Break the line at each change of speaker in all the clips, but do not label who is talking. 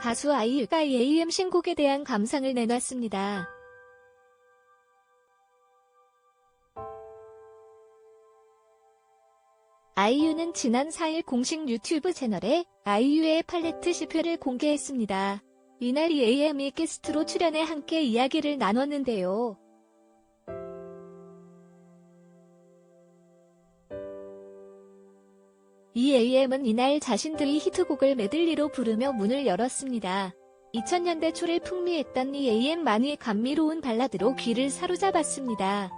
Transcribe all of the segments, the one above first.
가수 아이유가 AEM 신곡에 대한 감상을 내놨습니다. 아이유는 지난 4일 공식 유튜브 채널에 아이유의 팔레트 시표를 공개했습니다. 이날 AM이 게스트로 출연해 함께 이야기를 나눴는데요. 이 AM은 이날 자신들이 히트곡을 메들리로 부르며 문을 열었습니다. 2000년대 초를 풍미했던 이 AM만의 감미로운 발라드로 귀를 사로잡았습니다.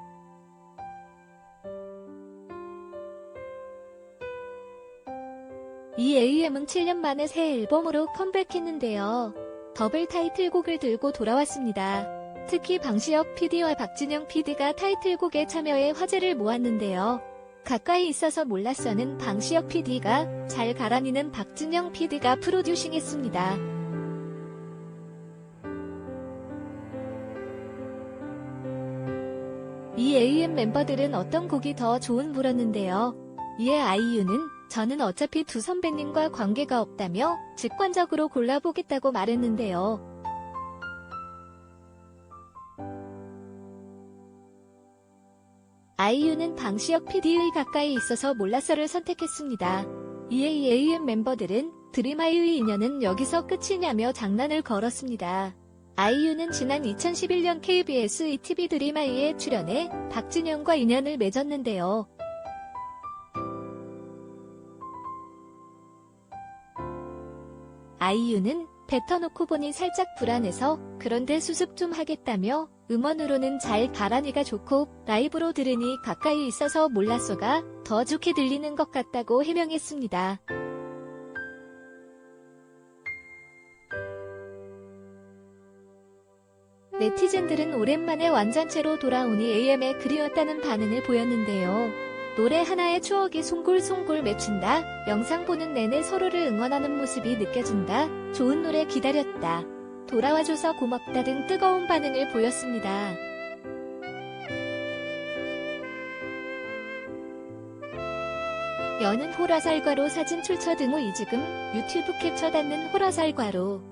이 AM은 7년 만에 새 앨범으로 컴백했는데요. 더블 타이틀곡을 들고 돌아왔습니다. 특히 방시혁 PD와 박진영 PD가 타이틀곡에 참여해 화제를 모았는데요. 가까이 있어서 몰랐어는 방시혁 PD가 잘 가라니는 박진영 PD가 프로듀싱했습니다. 이 AM 멤버들은 어떤 곡이 더 좋은 물었는데요. 이에 아이유는 저는 어차피 두 선배님과 관계가 없다며 직관적으로 골라보겠다고 말했는데요. 아이유는 방시혁 PD의 가까이 있어서 몰랐어를 선택했습니다. 이에 이 AM 멤버들은 드림아이의 인연은 여기서 끝이냐며 장난을 걸었습니다. 아이유는 지난 2011년 KBS ETV 드림아이에 출연해 박진영과 인연을 맺었는데요. 아이유는 뱉어놓고 보니 살짝 불안해서 그런데 수습 좀 하겠다며 음원으로는 잘 가라니가 좋고 라이브로 들으니 가까이 있어서 몰랐어가 더 좋게 들리는 것 같다고 해명했습니다. 네티즌들은 오랜만에 완전체로 돌아오니 AM에 그리웠다는 반응을 보였는데요. 노래 하나에 추억이 송골송골 맺힌다. 영상 보는 내내 서로를 응원하는 모습이 느껴진다. 좋은 노래 기다렸다. 돌아와줘서 고맙다 등 뜨거운 반응을 보였습니다. 여는 호라살과로 사진 출처 등후 이지금 유튜브 캡처 닿는 호라살과로